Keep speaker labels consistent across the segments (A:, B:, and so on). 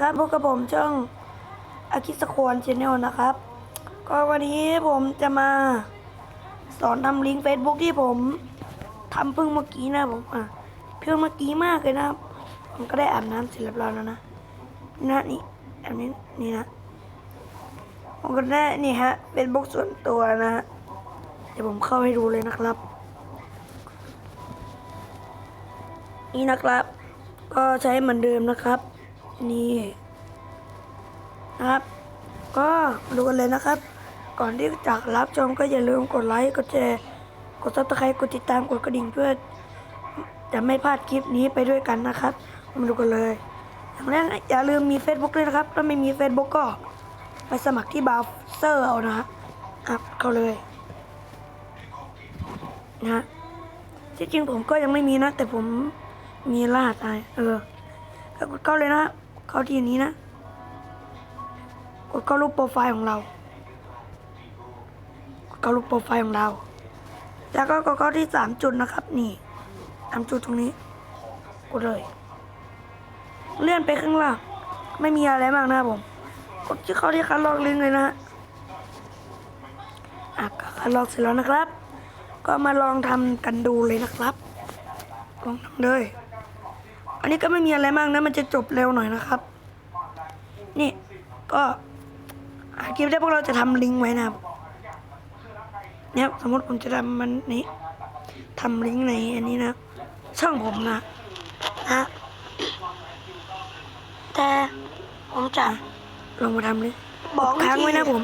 A: ครับพบกับผมช่องอากิสควอนชแนลนะครับ ก็วันนี้ผมจะมาสอนทำลิงก์ Facebook ที่ผมทำเพิ่งเมื่อกี้นะผมอะเพิ่งเมื่อกี้มากเลยนะครับ ผมก็ได้อาบน้ำเสร็จเรียบร้อยแล้วนะนี่นะนี่อันนี้นี่นะผมก็ได้นี่ฮะ Facebook ส่วนตัวนะฮะเดี๋ยวผมเข้าให้ดูเลยนะครับ นี่นะครับ ก็ใช้เหมือนเดิมนะครับ นี่นะครับ ก็มาดูกันเลยนะครับ ก่อนที่จะรับชมก็อย่าลืมกดไลค์กดแชร์กดซับสไครต์กดติดตามกดกระดิ่งเพื่อจะไม่พลาดคลิปนี้ไปด้วยกันนะครับมาดูกันเลยอย่างแรกอย่าลืมมี Facebook ด้วยนะครับ ถ้าไม่มี Facebook ก็ไปสมัครที่บราวเซอร์เอานะฮะอะเข้าเลยนะฮะที่จริงผมก็ยังไม่มีนะ แต่ผมมีรหัสอะไรเออก็กดเข้าเลยนะ เข้าที่นี้นะ กดเข้ารูปโปรไฟล์ของเรากดเข้ารูปโปรไฟล์ของเรา แล้วก็กดเข้าที่สามจุดนะครับ นี่สามจุดตรงนี้ กดเลย เลื่อนไปข้างล่าง ไม่มีอะไรมากนะผม กดที่เข้าที่คัดลอกลิงก์เลยนะฮะอะก็คัดลอกเสร็จแล้วนะครับ ก็มาลองทำกันดูเลยนะครับ ลองทำเลยอันนี้ก็ไม่มีอะไรมากนะ มันจะจบเร็วหน่อยนะครับ ก็หาคลิปได้พวกเราจะทำลิงก์ไว้นะครับเนี่ยสมมติผมจะทำมันนี้ทำลิงก์ในอันนี้นะ ช่องผมนะนะแต่ผมจะลองมาทำเลย
B: บอก
A: กดค้างไว้นะผม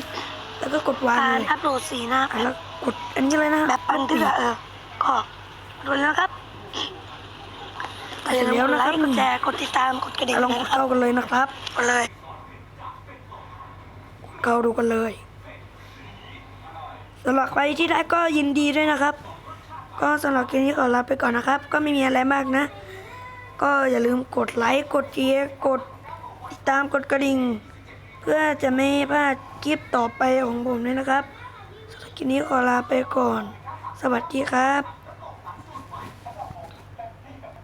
A: แล้วก็กดวาง
B: การ
A: เลย
B: อัพโหลดสีนะ
A: อะแล้วกดอันนี้เลยนะ
B: แบบปันเถื่อเออก็ดูแล้วนะครับ
A: เสร็จแล้วนะ
B: ไล
A: ครับ
B: ค์กดแชร์กดติดตามกดกระดิ่ง
A: อะลองก
B: นะ
A: ด
B: ครับ
A: เข้ากันเลยนะครับ
B: กดเลย
A: เข้าดูกันเลยสำหรับใครที่ได้ก็ยินดีด้วยนะครับ ก็สำหรับคลิปนี้ขอลาไปก่อนนะครับ ก็ไม่มีอะไรมากนะ ก็อย่าลืมกดไลค์กดเชียร์กดติดตามกดกระดิ่ง เพื่อจะไม่พลาดคลิปต่อไปของผมด้วยนะครับสำหรับคลิปนี้ขอลาไปก่อน สวัสดีครับ